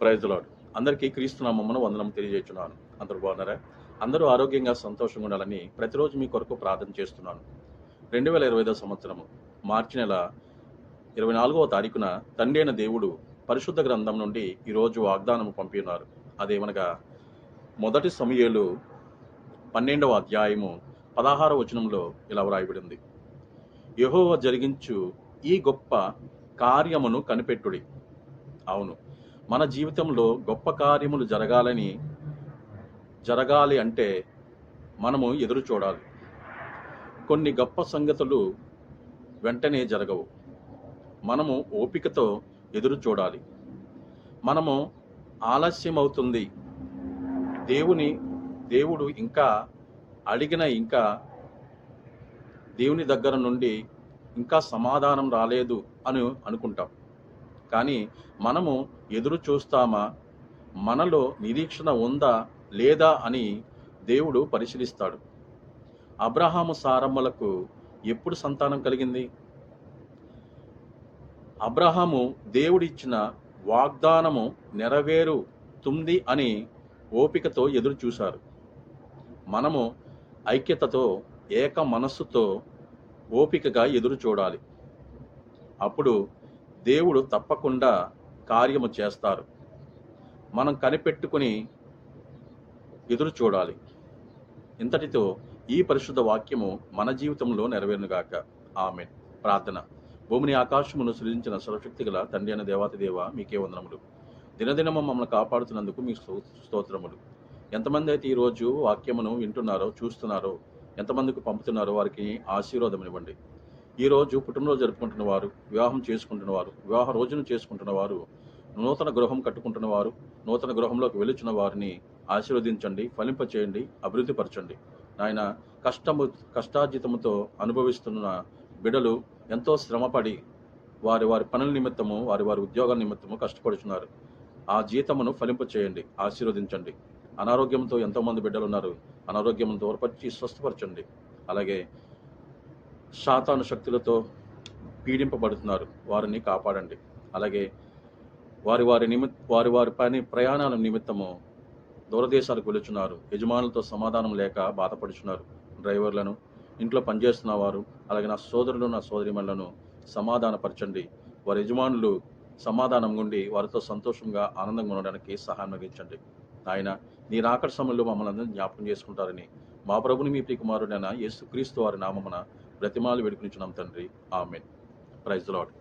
Praise lord అందరికీ క్రీస్తునామమ్మను వందనం తెలియజేస్తున్నాను అందరూ బాగున్నారా? అందరూ ఆరోగ్యంగా సంతోషంగా ఉండాలని ప్రతిరోజు మీ కొరకు ప్రార్థన చేస్తున్నాను. రెండు వేల ఇరవై ఐదో సంవత్సరము మార్చి నెల ఇరవై నాలుగవ తారీఖున తండ్రి అయిన దేవుడు పరిశుద్ధ గ్రంథం నుండి ఈరోజు వాగ్దానం పంపినారు అదేమనగా మొదటి సమయలు పన్నెండవ అధ్యాయము పదహార వచనంలో ఇలా వ్రాయబడింది. యహోవ జరిగించు ఈ గొప్ప కార్యమును కనిపెట్టుడి. అవును మన జీవితంలో గొప్ప కార్యములు జరగాలని జరగాలి అంటే మనము ఎదురు చూడాలి. కొన్ని గొప్ప సంగతులు వెంటనే జరగవు. మనము ఓపికతో ఎదురు చూడాలి. మనము ఆలస్యం అవుతుంది దేవుని దేవుడు ఇంకా అడిగిన ఇంకా దేవుని దగ్గర నుండి ఇంకా సమాధానం రాలేదు అని అనుకుంటాం. కానీ మనము ఎదురు చూస్తామా? మనలో నిరీక్షణ ఉందా లేదా అని దేవుడు పరిశీలిస్తాడు. అబ్రహాము సారమ్మలకు ఎప్పుడు సంతానం కలిగింది? అబ్రహాము దేవుడిచ్చిన వాగ్దానము నెరవేరుతుంది అని ఓపికతో ఎదురు చూశారు మనము ఐక్యతతో ఏక మనస్సుతో ఓపికగా ఎదురు చూడాలి అప్పుడు దేవుడు తప్పకుండా కార్యము చేస్తారు. మనం కనిపెట్టుకుని ఎదురు చూడాలి. ఇంతటితో ఈ పరిశుద్ధ వాక్యము మన జీవితంలో నెరవేరునుగాక. ఆమె ప్రార్థన. భూమిని ఆకాశమును సృజించిన సర్వశక్తి గల తండ్రి అయిన దేవాతి దేవ మీకే వందనములు. దినదినము మమ్మల్ని కాపాడుతున్నందుకు మీ స్తోత్రములు. ఎంతమంది అయితే ఈరోజు వాక్యమును వింటున్నారో చూస్తున్నారో ఎంతమందికి పంపుతున్నారో వారికి ఆశీర్వాదం ఇవ్వండి ఈ రోజు పుట్టినరోజు జరుపుకుంటున్న వారు వివాహం చేసుకుంటున్న వారు వివాహ రోజును చేసుకుంటున్న వారు నూతన గృహం కట్టుకుంటున్న వారు నూతన గృహంలోకి వెలుచున్న వారిని ఆశీర్వదించండి ఫలింపచేయండి అభివృద్ధిపరచండి. నాయన కష్టము కష్టార్జితముతో అనుభవిస్తున్న బిడలు ఎంతో శ్రమపడి వారి వారి పనుల నిమిత్తము వారి వారి ఉద్యోగాల నిమిత్తము కష్టపడుతున్నారు ఆ జీతమును ఫలింపచేయండి ఆశీర్వదించండి. అనారోగ్యంతో ఎంతోమంది బిడ్డలు ఉన్నారు అనారోగ్యం దూరపరిచి స్వస్థపరచండి. అలాగే శాతాను శక్తులతో పీడింపబడుతున్నారు. వారిని కాపాడండి. అలాగే వారి వారి నిమి వారి వారి పని ప్రయాణాల నిమిత్తము దూరదేశాలకు వెళుచున్నారు. యజమానులతో సమాధానం లేక బాధపడుచున్నారు. డ్రైవర్లను ఇంట్లో పనిచేస్తున్న వారు అలాగే నా సోదరులు నా సోదరిమణులను సమాధానపరచండి. వారి యజమానులు సమాధానం ఉండి వారితో సంతోషంగా ఆనందంగా ఉండడానికి సహాయం అందించండి ఆయన నీ రాకడ సమయంలో మమ్మల్ని అందరినీ జ్ఞాపకం చేసుకుంటారని మా ప్రభుని మీ ప్రియకుమారుడైన యేసు క్రీస్తు వారి నామమున బ్రతిమాలు వేడుకునిచున్నాం తండ్రి. ఆమెన్. Praise lord